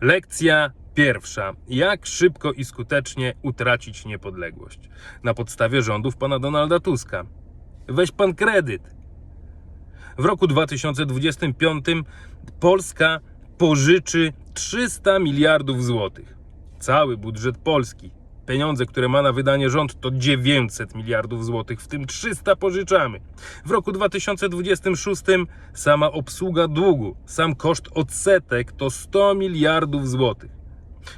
Lekcja pierwsza. Jak szybko i skutecznie utracić niepodległość? Na podstawie rządów pana Donalda Tuska. Weź pan kredyt. W roku 2025 Polska pożyczy 300 miliardów złotych. Cały budżet Polski, pieniądze, które ma na wydanie rząd, to 900 miliardów złotych, w tym 300 pożyczamy. W roku 2026 sama obsługa długu, sam koszt odsetek to 100 miliardów złotych.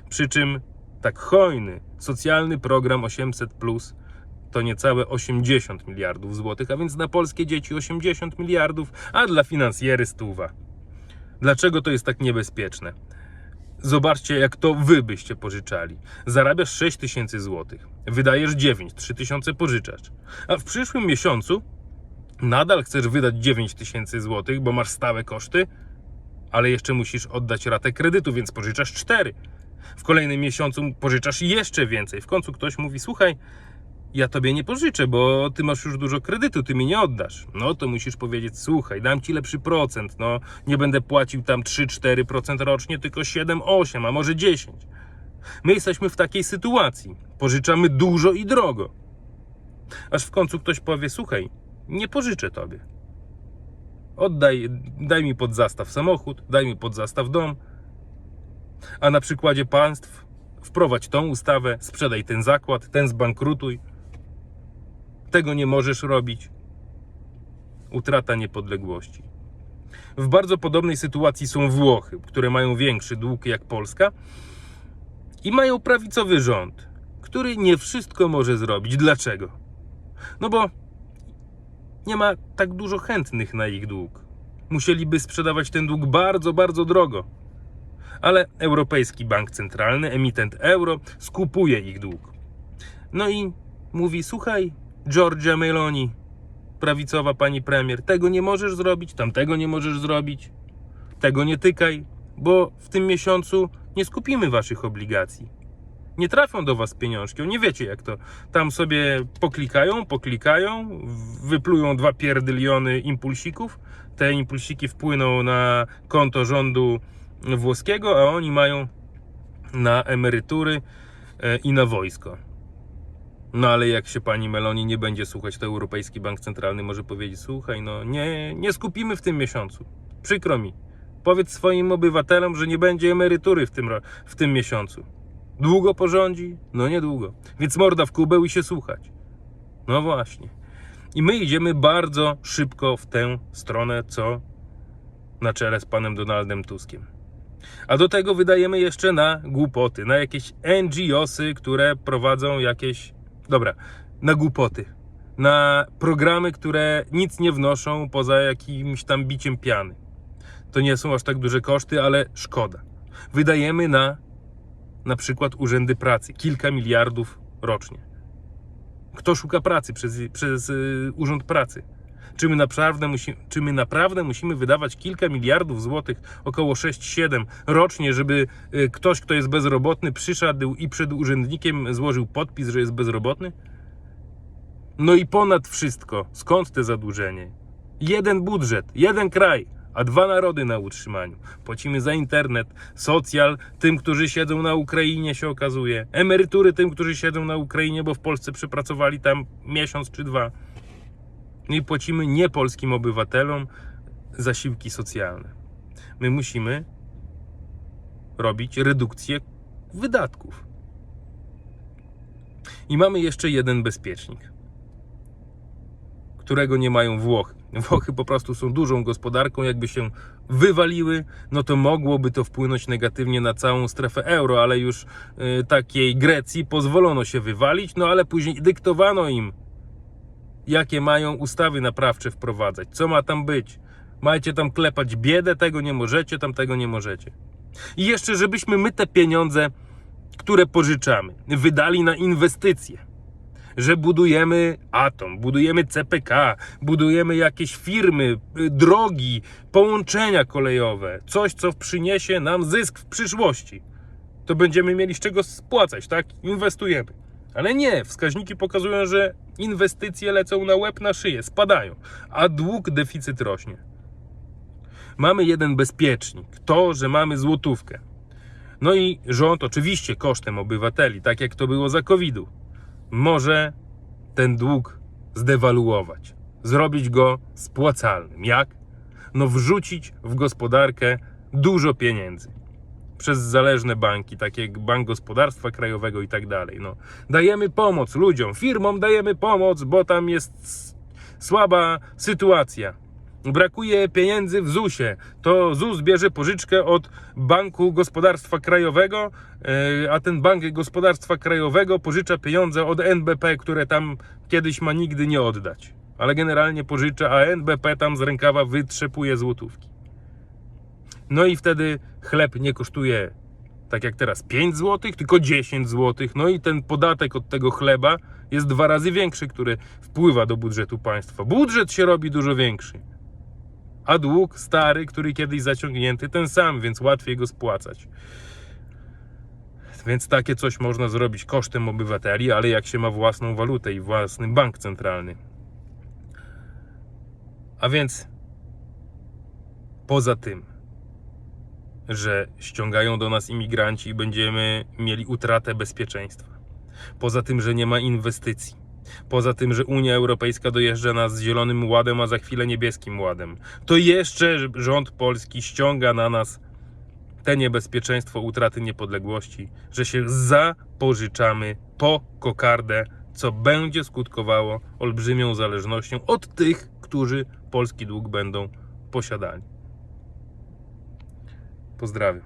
Przy czym tak hojny socjalny program 800 plus to niecałe 80 miliardów złotych, a więc na polskie dzieci 80 miliardów, a dla finansjery stuwa. Dlaczego to jest tak niebezpieczne? Zobaczcie, jak to wy byście pożyczali. Zarabiasz 6 tysięcy złotych, wydajesz 9, 3 tysiące pożyczasz. A w przyszłym miesiącu nadal chcesz wydać 9 tysięcy złotych, bo masz stałe koszty, ale jeszcze musisz oddać ratę kredytu, więc pożyczasz 4. W kolejnym miesiącu pożyczasz jeszcze więcej. W końcu ktoś mówi: Słuchaj, ja tobie nie pożyczę, bo ty masz już dużo kredytu, ty mi nie oddasz. No to musisz powiedzieć: Słuchaj, dam ci lepszy procent. No nie będę płacił tam 3-4% rocznie, tylko 7-8, a może 10. My jesteśmy w takiej sytuacji. Pożyczamy dużo i drogo. Aż w końcu ktoś powie: Słuchaj, nie pożyczę tobie. Oddaj, daj mi pod zastaw samochód, daj mi pod zastaw dom. A na przykładzie państw wprowadź tą ustawę, sprzedaj ten zakład, ten zbankrutuj. Tego nie możesz robić. Utrata niepodległości. W bardzo podobnej sytuacji są Włochy, które mają większy dług jak Polska i mają prawicowy rząd, który nie wszystko może zrobić. Dlaczego? No bo nie ma tak dużo chętnych na ich dług. Musieliby sprzedawać ten dług bardzo, bardzo drogo. Ale Europejski Bank Centralny, emitent euro, skupuje ich dług. No i mówi: Słuchaj, Giorgia Meloni, prawicowa pani premier, tego nie możesz zrobić, tamtego nie możesz zrobić, tego nie tykaj, bo w tym miesiącu nie skupimy waszych obligacji. Nie trafią do was pieniążki, nie wiecie jak to. Tam sobie poklikają, poklikają, wyplują dwa pierdyliony impulsików. Te impulsiki wpłyną na konto rządu włoskiego, a oni mają na emerytury e, i na wojsko. No ale jak się pani Meloni nie będzie słuchać, to Europejski Bank Centralny może powiedzieć: Słuchaj, no nie, nie skupimy w tym miesiącu. Przykro mi. Powiedz swoim obywatelom, że nie będzie emerytury w tym, w tym miesiącu. Długo porządzi? No niedługo. Więc morda w kubeł i się słuchać. No właśnie. I my idziemy bardzo szybko w tę stronę, co na czele z panem Donaldem Tuskiem. A do tego wydajemy jeszcze na głupoty, na jakieś NGOsy, które prowadzą jakieś. Dobra, na głupoty. Na programy, które nic nie wnoszą poza jakimś tam biciem piany. To nie są aż tak duże koszty, ale szkoda. Wydajemy na na przykład urzędy pracy kilka miliardów rocznie. Kto szuka pracy przez, przez y, urząd pracy? Czy my, naprawdę musi, czy my naprawdę musimy wydawać kilka miliardów złotych, około 6-7 rocznie, żeby y, ktoś, kto jest bezrobotny, przyszedł i przed urzędnikiem złożył podpis, że jest bezrobotny? No i ponad wszystko, skąd te zadłużenie? Jeden budżet, jeden kraj, a dwa narody na utrzymaniu. Płacimy za internet, socjal tym, którzy siedzą na Ukrainie, się okazuje, emerytury tym, którzy siedzą na Ukrainie, bo w Polsce przepracowali tam miesiąc czy dwa. No i płacimy niepolskim obywatelom zasiłki socjalne. My musimy robić redukcję wydatków. I mamy jeszcze jeden bezpiecznik, którego nie mają Włochy. Włochy po prostu są dużą gospodarką, jakby się wywaliły, no to mogłoby to wpłynąć negatywnie na całą strefę euro, ale już y, takiej Grecji pozwolono się wywalić, no ale później dyktowano im, jakie mają ustawy naprawcze wprowadzać, co ma tam być. Macie tam klepać biedę, tego nie możecie, tamtego nie możecie. I jeszcze, żebyśmy my te pieniądze, które pożyczamy, wydali na inwestycje że budujemy atom, budujemy CPK, budujemy jakieś firmy, y, drogi, połączenia kolejowe, coś, co przyniesie nam zysk w przyszłości. To będziemy mieli z czego spłacać, tak? Inwestujemy. Ale nie, wskaźniki pokazują, że inwestycje lecą na łeb, na szyję, spadają, a dług, deficyt rośnie. Mamy jeden bezpiecznik, to, że mamy złotówkę. No i rząd, oczywiście kosztem obywateli, tak jak to było za COVID-u, może ten dług zdewaluować, zrobić go spłacalnym. Jak? No wrzucić w gospodarkę dużo pieniędzy przez zależne banki, takie jak Bank Gospodarstwa Krajowego i tak dalej. No, dajemy pomoc ludziom, firmom dajemy pomoc, bo tam jest słaba sytuacja. Brakuje pieniędzy w ZUS-ie. To ZUS bierze pożyczkę od Banku Gospodarstwa Krajowego, yy, a ten Bank Gospodarstwa Krajowego pożycza pieniądze od NBP, które tam kiedyś ma nigdy nie oddać. Ale generalnie pożycza, a NBP tam z rękawa wytrzepuje złotówki. No i wtedy chleb nie kosztuje tak jak teraz 5 zł, tylko 10 zł. No i ten podatek od tego chleba jest dwa razy większy, który wpływa do budżetu państwa. Budżet się robi dużo większy. A dług stary, który kiedyś zaciągnięty, ten sam, więc łatwiej go spłacać. Więc takie coś można zrobić kosztem obywateli, ale jak się ma własną walutę i własny bank centralny. A więc poza tym, że ściągają do nas imigranci i będziemy mieli utratę bezpieczeństwa. Poza tym, że nie ma inwestycji. Poza tym, że Unia Europejska dojeżdża nas z Zielonym Ładem, a za chwilę Niebieskim Ładem. To jeszcze rząd polski ściąga na nas te niebezpieczeństwo utraty niepodległości, że się zapożyczamy po kokardę, co będzie skutkowało olbrzymią zależnością od tych, którzy polski dług będą posiadali. Pozdrawiam.